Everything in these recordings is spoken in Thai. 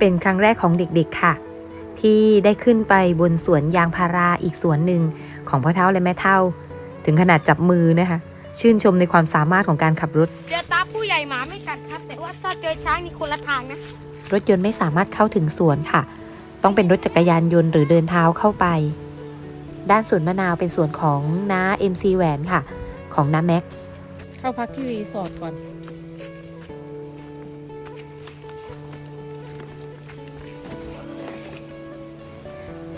เป็นครั้งแรกของเด็กๆค่ะ ที่ได้ขึ้นไปบนสวนยางพาราอีกสวนหนึ่งของพ่อเท่าและแม่เท่า ถึงขนาดจับมือนะคะ ชื่นชมในความสามารถของการขับรถ เจอตาผู้ใหญ่หมาไม่กัดครับ แต่ว่าถ้าเจอช้างนี่คนละทางนะ รถยนต์ไม่สามารถเข้าถึงสวนค่ะ ต้องเป็นรถจักรยานยนต์หรือเดินเท้าเข้าไป ด้านสวนมะนาวเป็นสวนของน้า MC แหวนค่ะ ของน้าแม็ก เข้าพักที่รีสอร์ทก่อน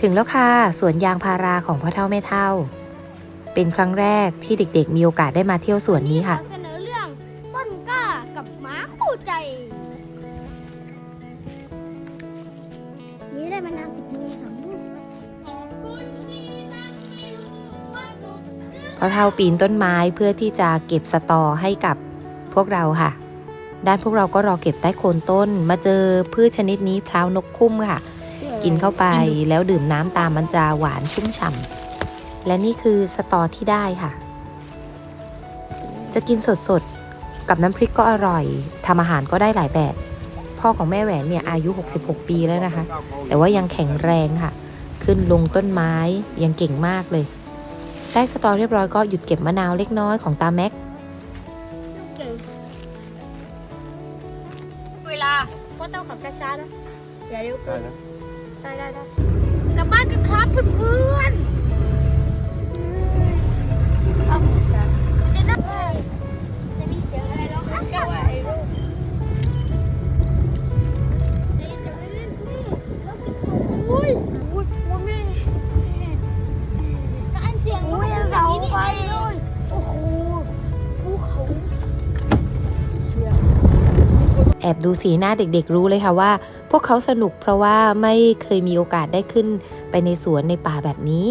ถึงแล้วค่ะสวนยางพาราของพ่อเท่าแม่เท่า เป็นครั้งแรกที่เด็กๆ มีโอกาสได้มาเที่ยวสวนนี้ค่ะขอเสนอเรื่องต้นกล้ากับหมาคู่ใจ นี่ได้มานาวติดมือสองลูกพ่อเท่าปีนต้นไม้เพื่อที่จะเก็บสตอให้กับพวกเราค่ะ ด้านพวกเราก็รอเก็บใต้โคนต้น มาเจอพืชชนิดนี้พร้าวนกคุ้มค่ะ กินเข้าไปแล้วดื่มน้ำตามมันจะหวานชุ่มฉ่ำและนี่คือสตอที่ได้ค่ะ จะกินสดๆ กับน้ำพริกก็อร่อยทำอาหารก็ได้หลายแบบ พ่อของแม่แหวนเนี่ยอายุ 66 ปีแล้วนะคะ แต่ว่ายังแข็งแรงค่ะ ขึ้นลงต้นไม้ยังเก่งมากเลย ได้สตอเรียบร้อยก็หยุดเก็บมะนาวเล็กน้อยของตาแม็กเก่งเวลาพ่อเต้าขับช้าๆนะอย่าเร็วเกิน ได้ได้ได้กลับบ้านกันครับเพื่อนๆเอาจะนั่งจะมีเสียงอะไรร้องไห้ก็ว่าไอ้ลูกอุ้ยอุ้ยอุ้ยแม่การเสียงอุ้ยเขาไป แอบดูสีหน้าเด็กๆรู้เลยค่ะว่า พวกเขาสนุกเพราะว่าไม่เคยมีโอกาสได้ขึ้นไปในสวนในป่าแบบนี้